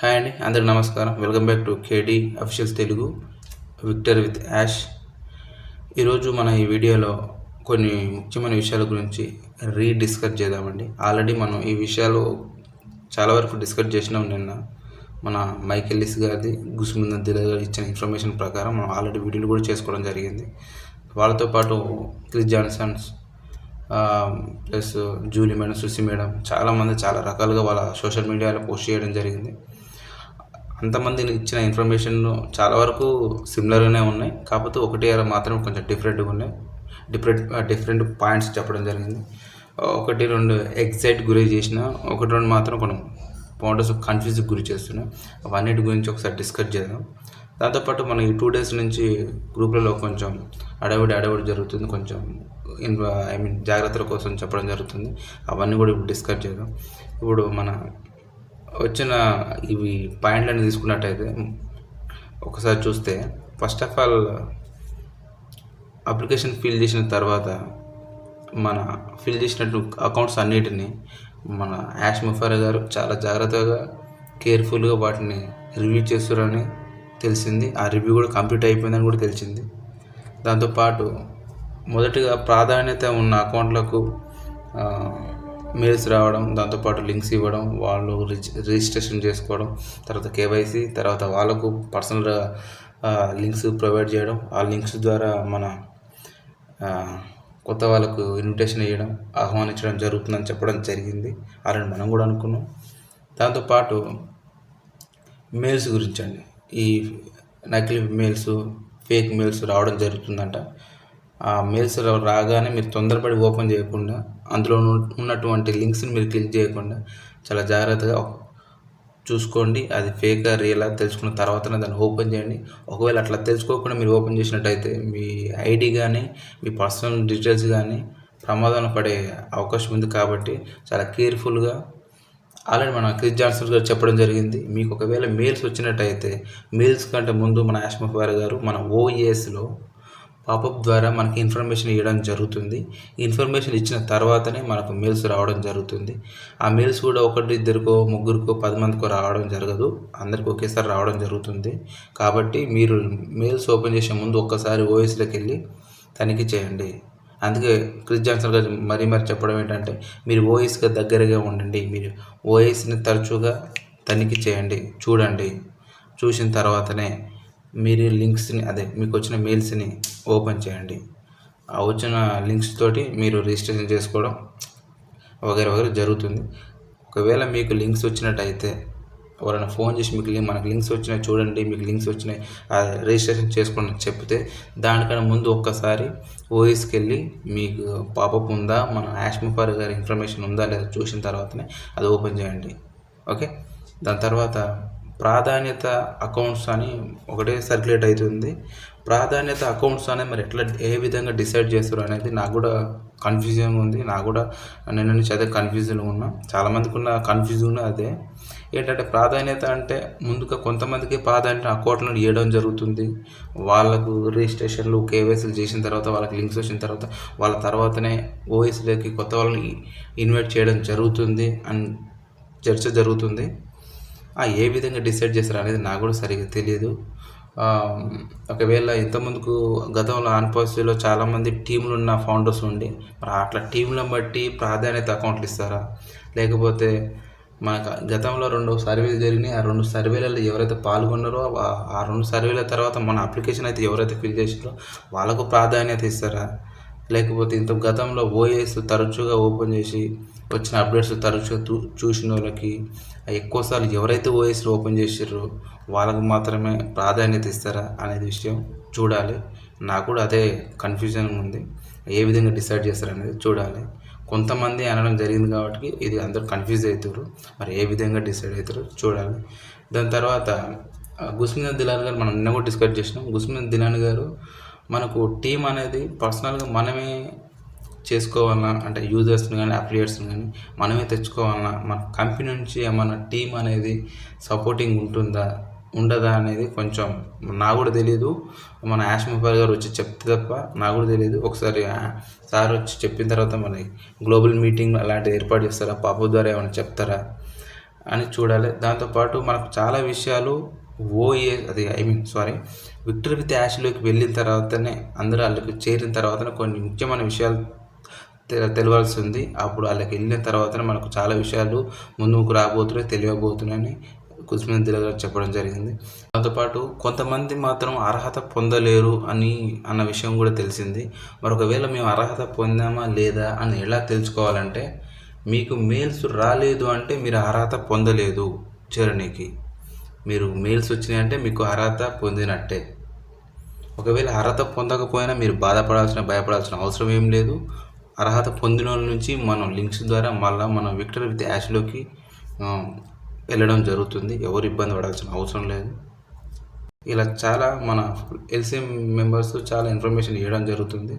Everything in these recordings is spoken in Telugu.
హాయ్ అండి అందరికి నమస్కారం. Welcome back to KD officials Telugu. Victor with Yash. ఈరోజు మన ఈ వీడియోలో కొన్ని ముఖ్యమైన విషయాల గురించి రీడిస్కస్ చేద్దామండి. ఆల్రెడీ మనం ఈ విషయాలు చాలా వరకు డిస్కస్ చేసినాం నిన్న. మన మైకెల్లిస్ గారిది గుసుముంద్ గారు ఇచ్చిన ఇన్ఫర్మేషన్ ప్రకారం మనం ఆల్రెడీ వీడియోలు కూడా చేసుకోవడం జరిగింది. వాళ్ళతో పాటు Chris Johnsons plus Julie madam Susi madam చాలామంది చాలా రకాలుగా వాళ్ళ సోషల్ మీడియాలో పోస్ట్ చేయడం జరిగింది. అంతమంది ఇచ్చిన ఇన్ఫర్మేషన్ చాలా వరకు సిమిలర్గానే ఉన్నాయి. కాకపోతే ఒకటి అర మాత్రం కొంచెం డిఫరెంట్గా ఉన్నాయి. డిఫరెంట్ డిఫరెంట్ పాయింట్స్ చెప్పడం జరిగింది. ఒకటి రెండు ఎగ్జైట్ గురి చేసిన ఒకటి రెండు మాత్రం కొన్ని పాయింట్స్ కన్ఫ్యూజ్ గురి చేస్తున్నాయి అవన్నిటి గురించి ఒకసారి డిస్కస్ చేద్దాం. దాంతోపాటు మన ఈ టూ డేస్ నుంచి గ్రూప్లలో కొంచెం అడవిడి అడవిడి జరుగుతుంది. కొంచెం ఐ మీన్ జాగ్రత్తల కోసం చెప్పడం జరుగుతుంది. అవన్నీ కూడా ఇప్పుడు డిస్కస్ చేద్దాం. ఇప్పుడు మన వచ్చిన ఇవి పాయింట్లను తీసుకున్నట్టయితే ఒకసారి చూస్తే first of all application fill చేసిన తర్వాత మన ఫిల్ చేసినట్టు అకౌంట్స్ అన్నిటిని మన యాష్ ముఫార్ గారు చాలా జాగ్రత్తగా కేర్ఫుల్గా వాటిని రివ్యూ చేస్తారని తెలిసింది. ఆ రివ్యూ కూడా కంప్లీట్ అయిపోయిందని కూడా తెలిసింది. దాంతోపాటు మొదటిగా ప్రాధాన్యత ఉన్న అకౌంట్లకు మెయిల్స్ రావడం దాంతోపాటు లింక్స్ ఇవ్వడం వాళ్ళు రిజిస్ట్రేషన్ చేసుకోవడం తర్వాత కేవైసీ తర్వాత వాళ్ళకు పర్సనల్ లింక్స్ ప్రొవైడ్ చేయడం ఆ లింక్స్ ద్వారా మన కొత్త వాళ్ళకు ఇన్విటేషన్ ఇవ్వడం ఆహ్వానించడం జరుగుతుందని చెప్పడం జరిగింది. అలాంటి మనం కూడా అనుకున్నాం. దాంతోపాటు మెయిల్స్ గురించి అండి. ఈ నకిలీ మెయిల్స్ ఫేక్ మెయిల్స్ రావడం జరుగుతుందంట. ఆ మెయిల్స్ రాగానే మీరు తొందరపడి ఓపెన్ చేయకుండా అందులో ఉన్నటువంటి లింక్స్ని మీరు క్లిక్ చేయకుండా చాలా జాగ్రత్తగా చూసుకోండి. అది ఫేకా రియలా తెలుసుకున్న తర్వాతనే దాన్ని ఓపెన్ చేయండి. ఒకవేళ అట్లా తెలుసుకోకుండా మీరు ఓపెన్ చేసినట్టయితే మీ ఐడి కానీ మీ పర్సనల్ డీటెయిల్స్ కానీ ప్రమాదంలో పడే అవకాశం ఉంది కాబట్టి చాలా కేర్ఫుల్గా ఆల్రెడీ మన క్రిస్ జాన్సన్ గారు చెప్పడం జరిగింది. మీకు ఒకవేళ మెయిల్స్ వచ్చినట్టయితే మెయిల్స్ కంటే ముందు మన యాష్మఫ్ గారు మన ఓఈఎస్లో పాపప్ ద్వారా మనకి ఇన్ఫర్మేషన్ ఇవ్వడం జరుగుతుంది. ఇన్ఫర్మేషన్ ఇచ్చిన తర్వాతనే మనకు మెయిల్స్ రావడం జరుగుతుంది. ఆ మెయిల్స్ కూడా ఒకటి ఇద్దరికో ముగ్గురికో పది మందికో రావడం జరగదు. అందరికి ఒకేసారి రావడం జరుగుతుంది. కాబట్టి మీరు మెయిల్స్ ఓపెన్ చేసే ముందు ఒక్కసారి ఓఎస్లోకి వెళ్ళి తనిఖీ చేయండి. అందుకే క్రిస్ జాన్సన్ గారు మరీ మరీ చెప్పడం ఏంటంటే మీరు ఓఎస్గా దగ్గరగా ఉండండి. మీరు ఓఎస్ని తరచుగా తనిఖీ చేయండి. చూడండి. చూసిన తర్వాతనే మీరు లింక్స్ని అదే మీకు వచ్చిన మెయిల్స్ని ఓపెన్ చేయండి. ఆ వచ్చిన లింక్స్ తోటి మీరు రిజిస్ట్రేషన్ చేసుకోవడం వగేర వగేర జరుగుతుంది. ఒకవేళ మీకు లింక్స్ వచ్చినట్టయితే ఎవరైనా ఫోన్ చేసి మీకు మనకు లింక్స్ వచ్చినాయి చూడండి మీకు లింక్స్ వచ్చినాయి రిజిస్ట్రేషన్ చేసుకోండి చెప్తే దానికన్నా ముందు ఒక్కసారి ఓఎస్కి వెళ్ళి మీకు పాపప్ ఉందా మన యాష్మిఫార్ గారి ఇన్ఫర్మేషన్ ఉందా లేదా చూసిన తర్వాతనే అది ఓపెన్ చేయండి. ఓకే? దాని తర్వాత ప్రాధాన్యత అకౌంట్స్ అని ఒకటే సర్క్యులేట్ అవుతుంది. ప్రాధాన్యత అకౌంట్స్ అనేది మరి ఎట్లా ఏ విధంగా డిసైడ్ చేస్తారు అనేది నాకు కూడా కన్ఫ్యూజన్ ఉంది. నాకు కూడా నేను నుంచి అదే కన్ఫ్యూజన్ ఉన్నా. చాలామందికి ఉన్న కన్ఫ్యూజన్ అదే. ఏంటంటే ప్రాధాన్యత అంటే ముందుగా కొంతమందికి ప్రాధాన్యత అకౌంట్లను ఇవ్వడం జరుగుతుంది. వాళ్ళకు రిజిస్ట్రేషన్లు కేవైసీలు చేసిన తర్వాత వాళ్ళకి లింక్స్ వచ్చిన తర్వాత వాళ్ళ తర్వాతనే ఓఎస్లోకి కొత్త వాళ్ళని ఇన్వైట్ చేయడం జరుగుతుంది. అండ్ చర్చ జరుగుతుంది. ఏ విధంగా డిసైడ్ చేశారు అనేది నాకు కూడా సరిగ్గా తెలియదు. ఒకవేళ ఇంతకుముందుకు గతంలో ఆన్పాసిటీలో చాలామంది టీంలు ఉన్న ఫౌండర్స్ ఉండి మరి అట్లా టీంలను బట్టి ప్రాధాన్యత అకౌంట్లు ఇస్తారా? లేకపోతే మనకు గతంలో రెండు సర్వేలు జరిగినాయి ఆ రెండు సర్వేలలో ఎవరైతే పాల్గొన్నారో ఆ రెండు సర్వేల తర్వాత మన అప్లికేషన్ అయితే ఎవరైతే ఫిల్ చేసారో వాళ్ళకు ప్రాధాన్యత ఇస్తారా? లేకపోతే ఇంత గతంలో ఓఎస్ తరచుగా ఓపెన్ చేసి వచ్చిన అప్డేట్స్ తరచుగా చూసిన వాళ్ళకి ఎక్కువసార్లు ఎవరైతే ఓఎస్లు ఓపెన్ చేసారో వాళ్ళకు మాత్రమే ప్రాధాన్యత ఇస్తారా అనేది విషయం చూడాలి. నాకు కూడా అదే కన్ఫ్యూజన్ ఉంది. ఏ విధంగా డిసైడ్ చేస్తారు అనేది చూడాలి. కొంతమంది అనడం జరిగింది కాబట్టి ఇది అందరూ కన్ఫ్యూజ్ అవుతారు మరి ఏ విధంగా డిసైడ్ అవుతారో చూడాలి. దాని తర్వాత గుస్మిన్ దిలాన్ గారు మనం నిన్న కూడా డిస్కస్ చేసినాం. గుస్మిన్ దిలాన్ గారు మనకు టీం అనేది పర్సనల్గా మనమే చేసుకోవాలన్నా అంటే యూజర్స్ని కానీ అప్లియర్స్ని కానీ మనమే తెచ్చుకోవాలన్నా మన కంపెనీ నుంచి ఏమన్నా టీం అనేది సపోర్టింగ్ ఉంటుందా ఉండదా అనేది కొంచెం నాకు కూడా తెలియదు మన యాష్ మొబైల్ గారు వచ్చి చెప్తే తప్ప నాకు కూడా తెలియదు ఒకసారి సార్ వచ్చి చెప్పిన తర్వాత మన గ్లోబల్ మీటింగ్ అలాంటివి ఏర్పాటు చేస్తారా? పాప ద్వారా ఏమైనా చెప్తారా? అని చూడాలి. దాంతోపాటు మనకు చాలా విషయాలు ఓఏ అది I mean sorry Victor with యాష్లోకి వెళ్ళిన తర్వాతనే అందరూ వాళ్ళకి చేరిన తర్వాతనే కొన్ని ముఖ్యమైన విషయాలు తె- ఉంది అప్పుడు వాళ్ళకి వెళ్ళిన తర్వాతనే మనకు చాలా విషయాలు ముందుకు రాబోతున్నాయి తెలియబోతున్నాయని కుస్మిన్ దిల్ గారు చెప్పడం జరిగింది. దాంతోపాటు కొంతమంది మాత్రం అర్హత పొందలేరు అని అన్న విషయం కూడా తెలిసింది. మరి ఒకవేళ మేము అర్హత పొందామా లేదా అని ఎలా తెలుసుకోవాలంటే మీకు మెయిల్స్ రాలేదు అంటే మీరు అర్హత పొందలేదు చేరనీకి మీరు మెయిల్స్ వచ్చినాయంటే మీకు అర్హత పొందినట్టే. ఒకవేళ అర్హత పొందకపోయినా మీరు బాధపడాల్సిన భయపడాల్సిన అవసరం ఏం లేదు. అర్హత పొందిన వాళ్ళ నుంచి మనం లింక్స్ ద్వారా మళ్ళీ మనం విక్టర్ విత్ యాష్లోకి వెళ్ళడం జరుగుతుంది. ఎవరు ఇబ్బంది పడాల్సిన అవసరం లేదు. ఇలా చాలా మన ఎల్సీఎం మెంబర్స్ చాలా ఇన్ఫర్మేషన్ ఇవ్వడం జరుగుతుంది.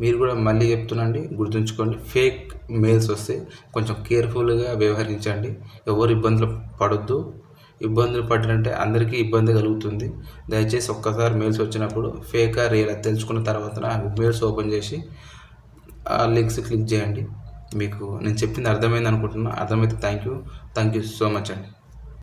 మీరు కూడా మళ్ళీ చెప్తున్నాండి గుర్తుంచుకోండి. ఫేక్ మెయిల్స్ వస్తే కొంచెం కేర్ఫుల్గా వ్యవహరించండి. ఎవరు ఇబ్బందులు పడొద్దు. ఇబ్బందులు పడినంటే అందరికీ ఇబ్బంది కలుగుతుంది. దయచేసి ఒక్కసారి మెయిల్స్ వచ్చినప్పుడు ఫేకా రియల్ తెలుసుకున్న తర్వాత మెయిల్స్ ఓపెన్ చేసి ఆ లింక్స్ క్లిక్ చేయండి. మీకు నేను చెప్పింది అర్థమైంది అనుకుంటున్నా. అర్థమైతే thank you. Thank you so much అండి.